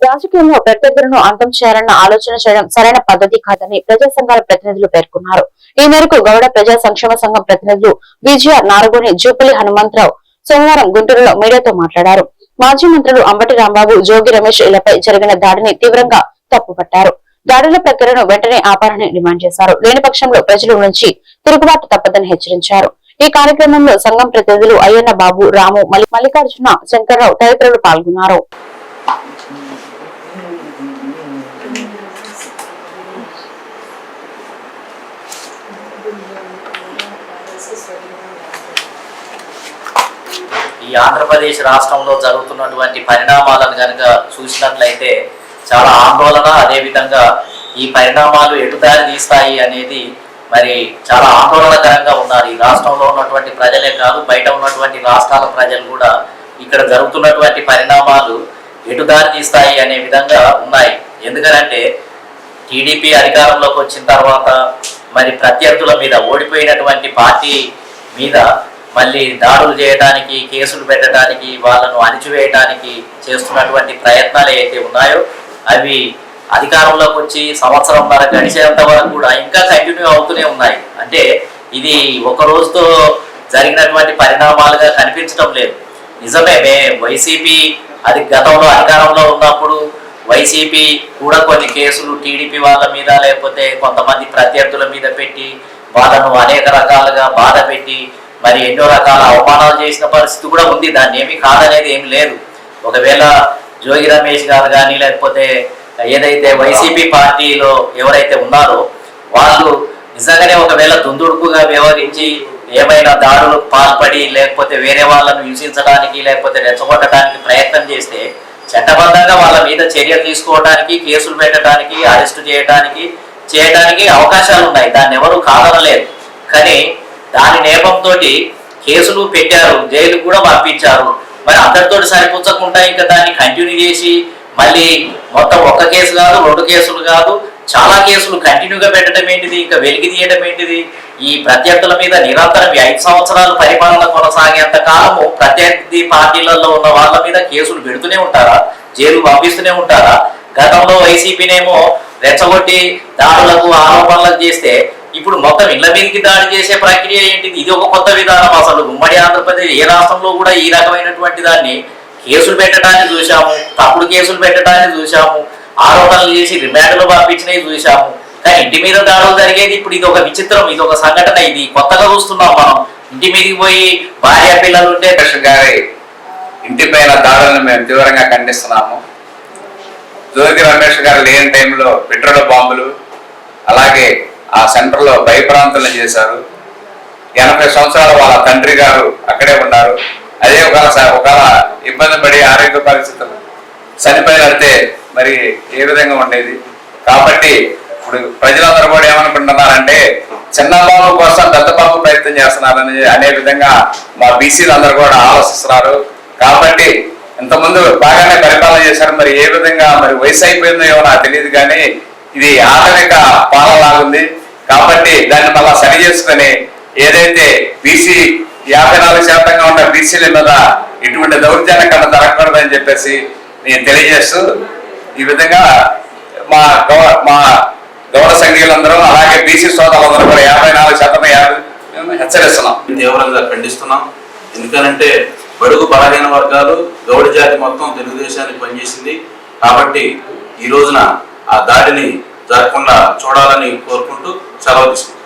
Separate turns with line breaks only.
రాజకీయంలో ప్రత్యర్థులను అంతం చేయాలన్న ఆలోచన చేయడం సరైన పద్ధతి కాదని ప్రజా సంఘాల ప్రతినిధులు పేర్కొన్నారు. ఈ మేరకు గౌడ ప్రజా సంక్షేమ సంఘం ప్రతినిధులు విజయఆర్ నారగోని జూపల్లి హనుమంతరావు సోమవారం గుంటూరులో మీడియాతో మాట్లాడారు. మాజీ మంత్రులు అంబటి రాంబాబు జోగి రమేష్ ఇళ్ళపై జరిగిన దాడిని తీవ్రంగా తప్పుపట్టారు. దాడుల ప్రక్రియను వెంటనే ఆపాలని డిమాండ్ చేశారు. లేని పక్షంలో ప్రజల నుంచి తిరుగుబాటు తప్పదని హెచ్చరించారు. ఈ కార్యక్రమంలో సంఘం ప్రతినిధులు అయ్యన్న బాబు రాము మల్లికార్జున శంకర్రావు తదితరులు పాల్గొన్నారు.
ఈ ఆంధ్రప్రదేశ్ రాష్ట్రంలో జరుగుతున్నటువంటి పరిణామాలను కనుక చూసినట్లయితే చాలా ఆందోళన అదేవిధంగా ఈ పరిణామాలు ఎటుదారి తీస్తాయి అనేది మరి చాలా ఆందోళనకరంగా ఉన్నారు. ఈ రాష్ట్రంలో ఉన్నటువంటి ప్రజలే కాదు బయట ఉన్నటువంటి రాష్ట్రాల ప్రజలు కూడా ఇక్కడ జరుగుతున్నటువంటి పరిణామాలు ఎటుదారి తీస్తాయి అనే విధంగా ఉన్నాయి. ఎందుకనంటే టీడీపీ అధికారంలోకి వచ్చిన తర్వాత మరి ప్రత్యర్థుల మీద ఓడిపోయినటువంటి పార్టీ మీద మళ్ళీ దాడులు చేయడానికి కేసులు పెట్టడానికి వాళ్ళను అణిచివేయడానికి చేస్తున్నటువంటి ప్రయత్నాలు ఏవైతే ఉన్నాయో అవి అధికారంలోకి వచ్చి సంవత్సరం వరకు గడిచేంత వరకు కూడా ఇంకా కంటిన్యూ అవుతూనే ఉన్నాయి. అంటే ఇది ఒక రోజుతో జరిగినటువంటి పరిణామాలుగా కనిపించడం లేదు. నిజమే మే వైసీపీ అది గతంలో అధికారంలో ఉన్నప్పుడు వైసీపీ కూడా కొన్ని కేసులు టీడీపీ వాళ్ళ మీద లేకపోతే కొంతమంది ప్రత్యర్థుల మీద పెట్టి వాళ్ళను అనేక రకాలుగా బాధ పెట్టి మరి ఎన్నో రకాల అవమానాలు చేసిన పరిస్థితి కూడా ఉంది. దాన్ని ఏమీ కాదనేది ఏమి లేదు. ఒకవేళ జోగి రమేష్ గారు కానీ లేకపోతే ఏదైతే వైసీపీ పార్టీలో ఎవరైతే ఉన్నారో వాళ్ళు నిజంగానే ఒకవేళ దుందుడుకుగా వ్యవహరించి ఏమైనా దాడులు పాల్పడి లేకపోతే వేరే వాళ్ళను హింసించడానికి లేకపోతే రెచ్చగొట్టడానికి ప్రయత్నం చేస్తే చట్టబద్ధంగా వాళ్ళ మీద చర్యలు తీసుకోవడానికి కేసులు పెట్టడానికి అరెస్టు చేయడానికి చేయడానికి అవకాశాలు ఉన్నాయి దాన్ని ఎవరు కాదనలేదు. కానీ దాని నేపంతో కేసులు పెట్టారు జైలుకు కూడా పంపించారు. మరి అందరితో సరిపుచ్చకుండా ఇంకా దాన్ని కంటిన్యూ చేసి మళ్ళీ మొత్తం ఒక్క కేసు కాదు రెండు కేసులు కాదు చాలా కేసులు కంటిన్యూగా పెట్టడం ఏంటిది ఇంకా వెలికి తీయడం ఏంటిది? ఈ ప్రత్యర్థుల మీద నిరంతరం ఐదు సంవత్సరాలు పరిపాలన కొనసాగేంత కాలము ప్రత్యర్థి పార్టీలలో ఉన్న వాళ్ళ మీద కేసులు పెడుతూనే ఉంటారా? జైలు పంపిస్తూనే ఉంటారా? గతంలో వైసీపీనేమో రెచ్చగొట్టి దాడులకు ఆరోపణలకు చేస్తే ఇప్పుడు మొత్తం ఇళ్ళ మీదకి దాడి చేసే ప్రక్రియ ఏంటిది? ఇది ఒక కొత్త విధానం అసలు. ఉమ్మడి ఆంధ్రప్రదేశ్ ఏ రాష్ట్రంలో కూడా ఈ రకమైనటువంటి దాన్ని కేసులు పెట్టడాన్ని చూశాము తప్పుడు కేసులు పెట్టడాన్ని చూశాము ఆరోపణలు చేసి రిమాండ్లు పంపించినవి చూశాము. కానీ ఇంటి మీద దాడులు జరిగేది ఇప్పుడు ఇది ఒక విచిత్రం ఇది ఒక సంఘటన ఇది కొత్తగా చూస్తున్నాం మనం. ఇంటి మీదకి పోయి భార్య పిల్లలు ఉంటే
గారి ఇంటి పైన దాడులను మేము తీవ్రంగా ఖండిస్తున్నాము. జోగి రమేష్ గారు లేని టైంలో పెట్రోల్ బాంబులు అలాగే ఆ సెంటర్లో భయప్రాంతులను చేశారు. ఎనభై సంవత్సరాల వాళ్ళ తండ్రి గారు అక్కడే ఉన్నారు. అదే ఒకవేళ ఒకవేళ ఇబ్బంది పడి ఆరోగ్య పరిస్థితులు చనిపోయినట్టే మరి ఏ విధంగా ఉండేది? కాబట్టి ఇప్పుడు ప్రజలందరూ కూడా ఏమనుకుంటున్నారంటే చిన్నబాబు కోసం పెద్దబాబు ప్రయత్నం చేస్తున్నారని అనే విధంగా మా బీసీలు అందరూ కూడా ఆలోచిస్తున్నారు. కాబట్టి ఇంతకుముందు బాగానే పరిపాలన చేశారు మరి ఏ విధంగా మరి వయసు అయిపోయిందో ఏమో నాకు తెలియదు కానీ ఇది ఆధునిక పాలలాగుంది కాబట్టి దాన్ని మళ్ళా సరి చేసుకొని ఏదైతే బీసీ యాభై నాలుగు శాతంగా ఉన్న బీసీల మీద ఇటువంటి దౌర్జన్యం కన్నా జరగకూడదని చెప్పేసి నేను తెలియజేస్తూ ఈ విధంగా మా గౌ మా గౌడ సంఘీయులందరూ అలాగే బీసీ సోదరులందరూ కూడా యాభై నాలుగు శాతం యాభై మేము హెచ్చరిస్తున్నాం.
తీవ్రంగా ఖండిస్తున్నాం. ఎందుకనంటే బడుగు బలహీన వర్గాలు గౌడ జాతి మొత్తం తెలుగుదేశానికి పనిచేసింది. కాబట్టి ఈ రోజున ఆ దాడిని జరగకుండా చూడాలని కోరుకుంటూ సెలవు తీసుకుంటాం